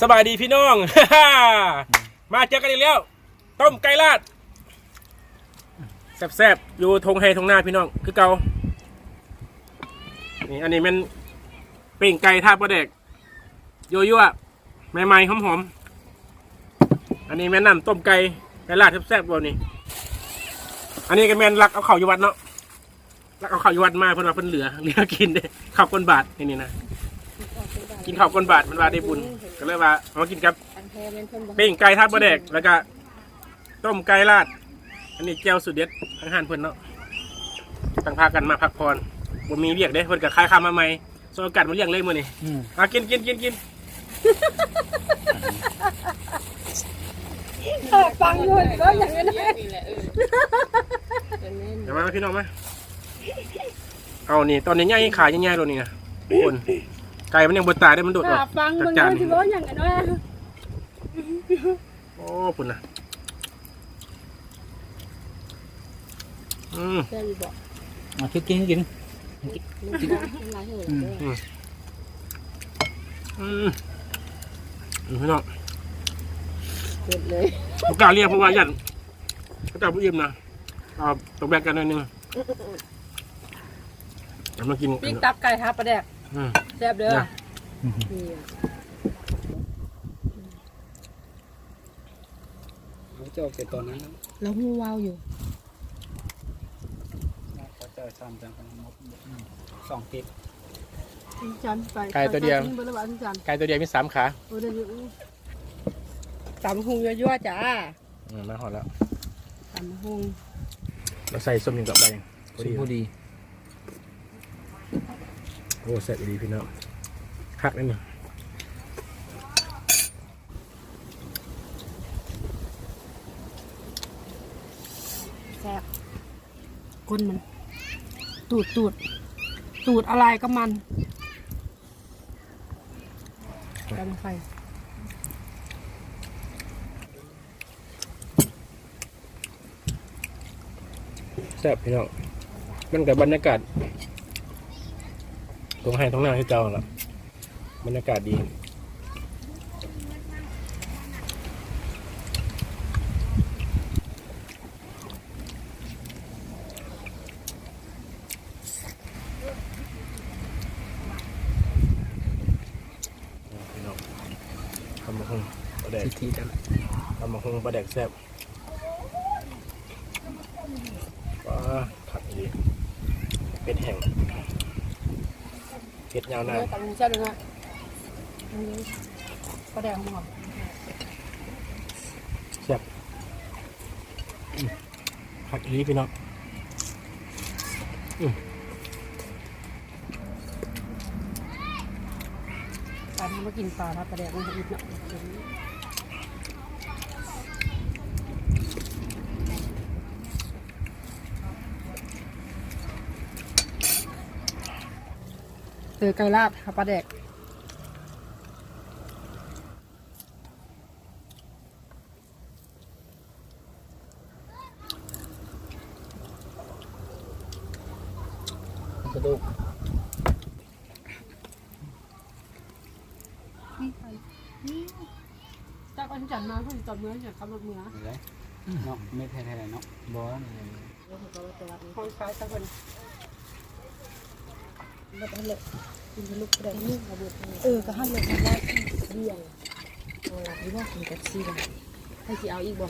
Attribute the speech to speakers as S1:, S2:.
S1: สบายดีพี่น้อง มาเจอกันอีกแล้ว ต้มไก่ลาดแซ่บๆ อยู่ทงไฮทงหน้าพี่น้อง คือเกานี่อันนี้แมันปิ้งไก่ท่าประเด็กยั่วๆใหม่ๆหอมๆ อันนี้แม่นน้ำต้มไก่ไก่ลาดแซ่บๆบ่นี่อันนี้ก็แม่นรักเอาเข่าอยู่วัดเนาะรักเอาเข่าอยู่วัดมาเพิ่นว่าเพิ่นเหลือเหลือกินเด้ข้าวก้นบาทนี่นี่นะ กินข้าวก้นบาทมันว่าได้บุญก็เลยว่าเอามากินกับ
S2: อันแท้เป็นคนบอก
S1: ปิ้งไก่ทาบะแดกแล้วก็ต้มไก่ราด อันนี้แจ่วสุดเด็ดทางห้านเพิ่นเนาะตั้งพากันมาพักผ่อนบ่มีเรียกเด้เพิ่นก็คายคำมาใหม่โซกัดมาเลี้ยงเลยมื้อนี้
S3: อืม
S1: อะกินกินกินกิน
S2: ฟังอยู่ก็อย่างนั้นนี่แหละเออเป็นแม่น
S1: เดี๋ยวมาพี่น้องมาเอานี่ตอนนี้ย่างขาย่างๆตัวนี้นะคน ไก่มันยังบนตายได้มันโดดออก
S2: ถ้าฟัง
S1: จาก
S2: มัน
S1: จาน
S2: ก็
S1: นี่
S2: สิบ่อย่างนั้นว่า
S1: โอ้ปุ่นนะอืม
S2: แค่อยู่บอก
S3: เอาคิดกินกิน
S2: มันสิบ่ทำลายเถอะ
S3: อืม
S1: อืมอืมพี่น้อง
S2: เกิดเลย
S1: ผมกล้าเรียกเพราะว่ายันก็จะผู้อิ่มนะเอาตกแบกกันหน่อยหนึงเดี๋ยวมากิน
S2: ปิ้งตับไก่ทับปลาแดก
S1: อืม
S2: แซ่บเด้อ
S1: นะ
S2: นี่อะ
S3: เขาเจ้าเกิดตอนนั้นนะ
S2: แล้วหูวาวอยู่
S3: เขาเจ้าซ้ำจังกันมดอืมสองติด
S2: จันไป
S1: ไก่ตัวเดียว
S2: ไปกินบ่ละบาทจัน
S1: ไก่ตัวเดียวมีสามขา
S2: โอ้เดี๋ยวอยู่ตำหุงยั่วๆจ้า
S1: อืมมาหอดแล้ว
S2: ตำหุง
S1: เราใส่ส้มยิงกับใบพอ
S3: สี
S1: ดี
S3: พอดี
S1: โอ้เสร็จดีพี่น้องคักนิดหนึง
S2: แซ่บก้นมัน ตูดตูดตูดอะไรก็มันกันไฟ
S1: แซ่บพี่น้องมันกับบรรยากาศ ตรงให้ตรงหน้าให้เจ้าละบรรยากาศดีพี่น้องทำมาคงปลาแดก
S3: ทีทีกัน
S1: ทำมาคงปลาแดกแซ่บว้าขัดดี เป็ดแห้ง เป็ดยาวนาน
S2: เนื้อตำแซ่บเลยนะอันนี้ปลาแดงหอม
S1: แซ่บอืมผักอีพี่น้อง
S2: ปลาทำมากินปลาครับปลาแดงมันอีกเนาะ เจอไก่ลาดครับปลาแดก
S3: กระดูก
S2: จากอันจันมาเพิ่งจับเมืองจากขับรถเมือง
S3: อะไรเนาะไม่แท้ๆเนาะบอส
S2: คอยคล้ายตะคนมาตะเลยกิน ลูกแดงนี่ระเบิดเออก็ห้ามเลยทำได้เบี้ยงเอาละพี่ว่ากินกับซีบ้างให้กี่เอาอีกบ่